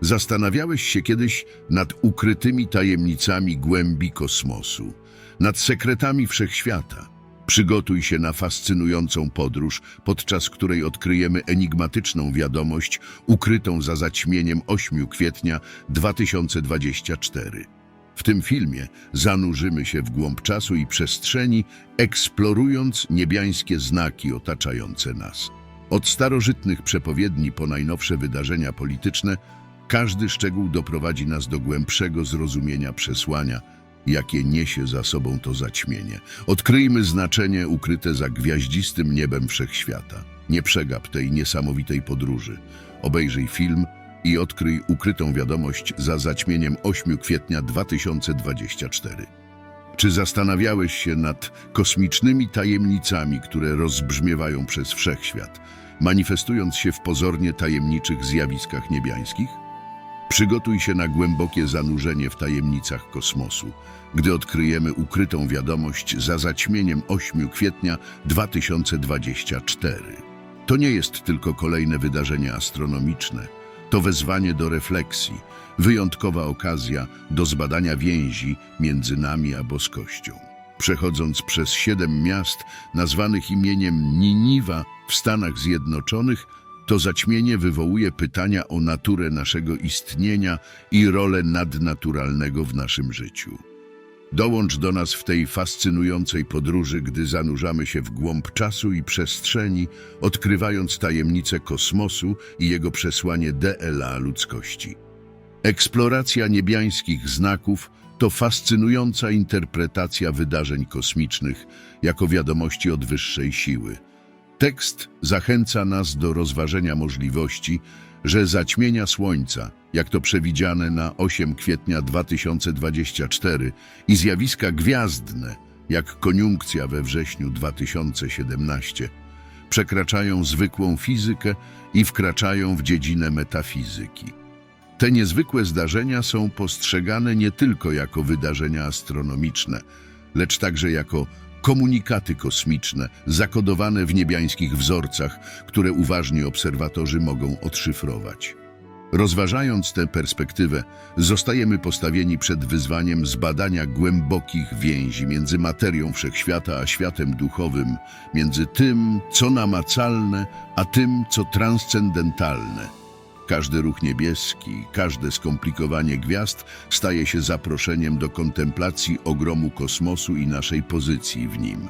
Zastanawiałeś się kiedyś nad ukrytymi tajemnicami głębi kosmosu, nad sekretami wszechświata. Przygotuj się na fascynującą podróż, podczas której odkryjemy enigmatyczną wiadomość ukrytą za zaćmieniem 8 kwietnia 2024. W tym filmie zanurzymy się w głąb czasu i przestrzeni, eksplorując niebiańskie znaki otaczające nas. Od starożytnych przepowiedni po najnowsze wydarzenia polityczne, każdy szczegół doprowadzi nas do głębszego zrozumienia przesłania, jakie niesie za sobą to zaćmienie. Odkryjmy znaczenie ukryte za gwiaździstym niebem wszechświata. Nie przegap tej niesamowitej podróży. Obejrzyj film i odkryj ukrytą wiadomość za zaćmieniem 8 kwietnia 2024. Czy zastanawiałeś się nad kosmicznymi tajemnicami, które rozbrzmiewają przez wszechświat, manifestując się w pozornie tajemniczych zjawiskach niebiańskich? Przygotuj się na głębokie zanurzenie w tajemnicach kosmosu, gdy odkryjemy ukrytą wiadomość za zaćmieniem 8 kwietnia 2024. To nie jest tylko kolejne wydarzenie astronomiczne, to wezwanie do refleksji, wyjątkowa okazja do zbadania więzi między nami a boskością. Przechodząc przez siedem miast nazwanych imieniem Niniwa w Stanach Zjednoczonych, to zaćmienie wywołuje pytania o naturę naszego istnienia i rolę nadnaturalnego w naszym życiu. Dołącz do nas w tej fascynującej podróży, gdy zanurzamy się w głąb czasu i przestrzeni, odkrywając tajemnice kosmosu i jego przesłanie DLA ludzkości. Eksploracja niebiańskich znaków to fascynująca interpretacja wydarzeń kosmicznych jako wiadomości od wyższej siły. Tekst zachęca nas do rozważenia możliwości, że zaćmienia Słońca, jak to przewidziane na 8 kwietnia 2024 i zjawiska gwiazdne, jak koniunkcja we wrześniu 2017, przekraczają zwykłą fizykę i wkraczają w dziedzinę metafizyki. Te niezwykłe zdarzenia są postrzegane nie tylko jako wydarzenia astronomiczne, lecz także jako komunikaty kosmiczne zakodowane w niebiańskich wzorcach, które uważni obserwatorzy mogą odszyfrować. Rozważając tę perspektywę, zostajemy postawieni przed wyzwaniem zbadania głębokich więzi między materią wszechświata a światem duchowym, między tym, co namacalne, a tym, co transcendentalne. Każdy ruch niebieski, każde skomplikowanie gwiazd staje się zaproszeniem do kontemplacji ogromu kosmosu i naszej pozycji w nim.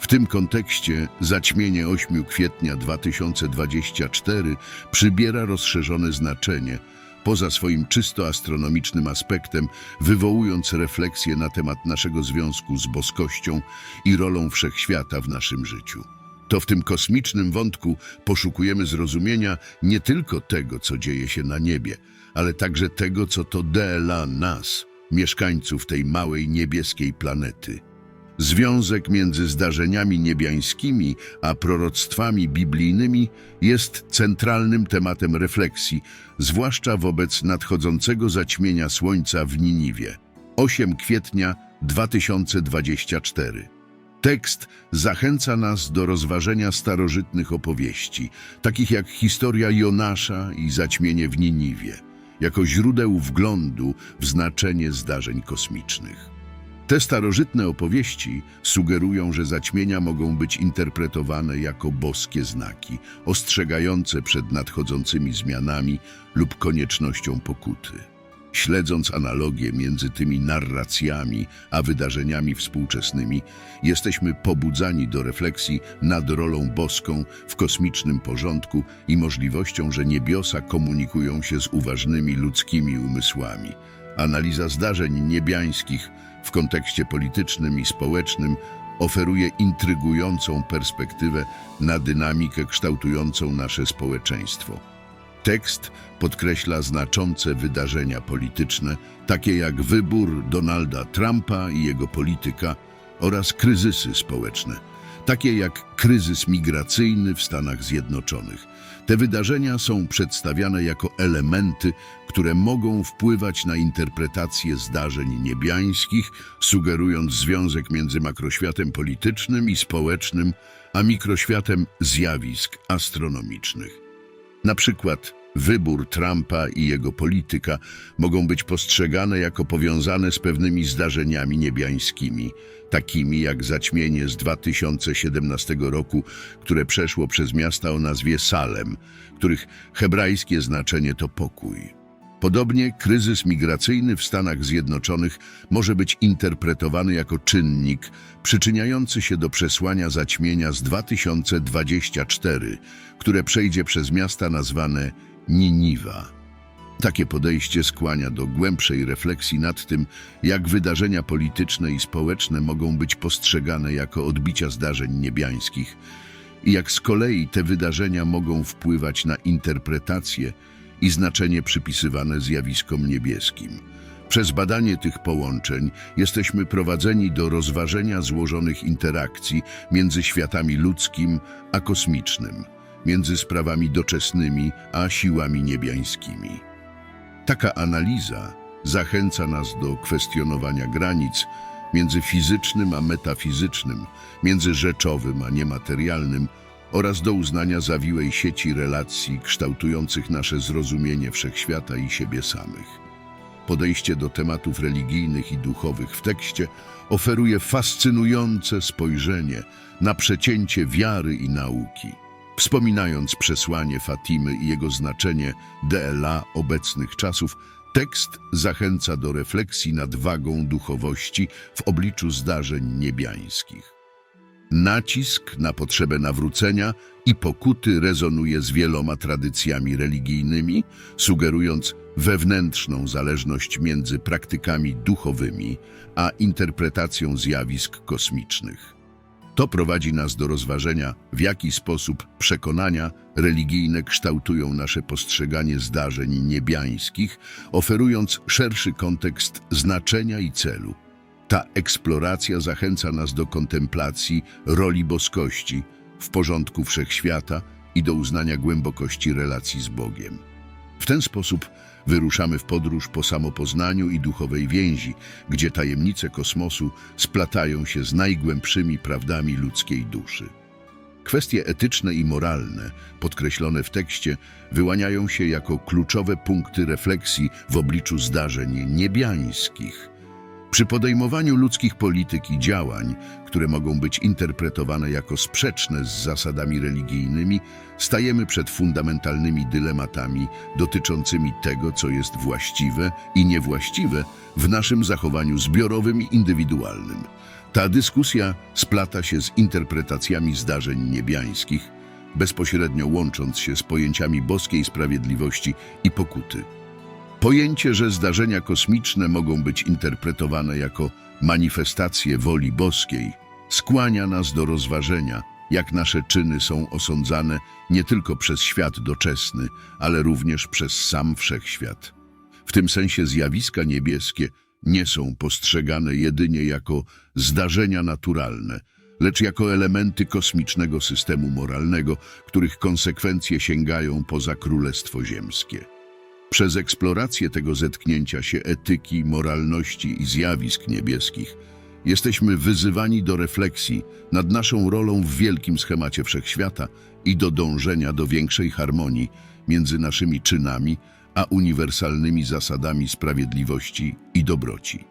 W tym kontekście zaćmienie 8 kwietnia 2024 przybiera rozszerzone znaczenie, poza swoim czysto astronomicznym aspektem, wywołując refleksję na temat naszego związku z boskością i rolą wszechświata w naszym życiu. To w tym kosmicznym wątku poszukujemy zrozumienia nie tylko tego, co dzieje się na niebie, ale także tego, co to DLA nas, mieszkańców tej małej niebieskiej planety. Związek między zdarzeniami niebiańskimi a proroctwami biblijnymi jest centralnym tematem refleksji, zwłaszcza wobec nadchodzącego zaćmienia Słońca w Niniwie. 8 kwietnia 2024 Tekst zachęca nas do rozważenia starożytnych opowieści, takich jak historia Jonasza i zaćmienie w Niniwie, jako źródeł wglądu w znaczenie zdarzeń kosmicznych. Te starożytne opowieści sugerują, że zaćmienia mogą być interpretowane jako boskie znaki, ostrzegające przed nadchodzącymi zmianami lub koniecznością pokuty. Śledząc analogię między tymi narracjami a wydarzeniami współczesnymi, jesteśmy pobudzani do refleksji nad rolą boską w kosmicznym porządku i możliwością, że niebiosa komunikują się z uważnymi ludzkimi umysłami. Analiza zdarzeń niebiańskich w kontekście politycznym i społecznym oferuje intrygującą perspektywę na dynamikę kształtującą nasze społeczeństwo. Tekst podkreśla znaczące wydarzenia polityczne, takie jak wybór Donalda Trumpa i jego polityka oraz kryzysy społeczne, takie jak kryzys migracyjny w Stanach Zjednoczonych. Te wydarzenia są przedstawiane jako elementy, które mogą wpływać na interpretację zdarzeń niebiańskich, sugerując związek między makroświatem politycznym i społecznym, a mikroświatem zjawisk astronomicznych. Na przykład wybór Trumpa i jego polityka mogą być postrzegane jako powiązane z pewnymi zdarzeniami niebiańskimi, takimi jak zaćmienie z 2017 roku, które przeszło przez miasta o nazwie Salem, których hebrajskie znaczenie to pokój. Podobnie kryzys migracyjny w Stanach Zjednoczonych może być interpretowany jako czynnik przyczyniający się do przesłania zaćmienia z 2024, które przejdzie przez miasta nazwane Niniwa. Takie podejście skłania do głębszej refleksji nad tym, jak wydarzenia polityczne i społeczne mogą być postrzegane jako odbicia zdarzeń niebiańskich i jak z kolei te wydarzenia mogą wpływać na interpretację i znaczenie przypisywane zjawiskom niebieskim. Przez badanie tych połączeń jesteśmy prowadzeni do rozważenia złożonych interakcji między światami ludzkim a kosmicznym, między sprawami doczesnymi a siłami niebiańskimi. Taka analiza zachęca nas do kwestionowania granic między fizycznym a metafizycznym, między rzeczowym a niematerialnym oraz do uznania zawiłej sieci relacji kształtujących nasze zrozumienie wszechświata i siebie samych. Podejście do tematów religijnych i duchowych w tekście oferuje fascynujące spojrzenie na przecięcie wiary i nauki. Wspominając przesłanie Fatimy i jego znaczenie DLA obecnych czasów, tekst zachęca do refleksji nad wagą duchowości w obliczu zdarzeń niebiańskich. Nacisk na potrzebę nawrócenia i pokuty rezonuje z wieloma tradycjami religijnymi, sugerując wewnętrzną zależność między praktykami duchowymi a interpretacją zjawisk kosmicznych. To prowadzi nas do rozważenia, w jaki sposób przekonania religijne kształtują nasze postrzeganie zdarzeń niebiańskich, oferując szerszy kontekst znaczenia i celu. Ta eksploracja zachęca nas do kontemplacji roli boskości w porządku wszechświata i do uznania głębokości relacji z Bogiem. W ten sposób wyruszamy w podróż po samopoznaniu i duchowej więzi, gdzie tajemnice kosmosu splatają się z najgłębszymi prawdami ludzkiej duszy. Kwestie etyczne i moralne, podkreślone w tekście, wyłaniają się jako kluczowe punkty refleksji w obliczu zdarzeń niebiańskich. Przy podejmowaniu ludzkich polityk i działań, które mogą być interpretowane jako sprzeczne z zasadami religijnymi, stajemy przed fundamentalnymi dylematami dotyczącymi tego, co jest właściwe i niewłaściwe w naszym zachowaniu zbiorowym i indywidualnym. Ta dyskusja splata się z interpretacjami zdarzeń niebiańskich, bezpośrednio łącząc się z pojęciami boskiej sprawiedliwości i pokuty. Pojęcie, że zdarzenia kosmiczne mogą być interpretowane jako manifestacje woli boskiej, skłania nas do rozważenia, jak nasze czyny są osądzane nie tylko przez świat doczesny, ale również przez sam wszechświat. W tym sensie zjawiska niebieskie nie są postrzegane jedynie jako zdarzenia naturalne, lecz jako elementy kosmicznego systemu moralnego, których konsekwencje sięgają poza królestwo ziemskie. Przez eksplorację tego zetknięcia się etyki, moralności i zjawisk niebieskich jesteśmy wyzywani do refleksji nad naszą rolą w wielkim schemacie wszechświata i do dążenia do większej harmonii między naszymi czynami a uniwersalnymi zasadami sprawiedliwości i dobroci.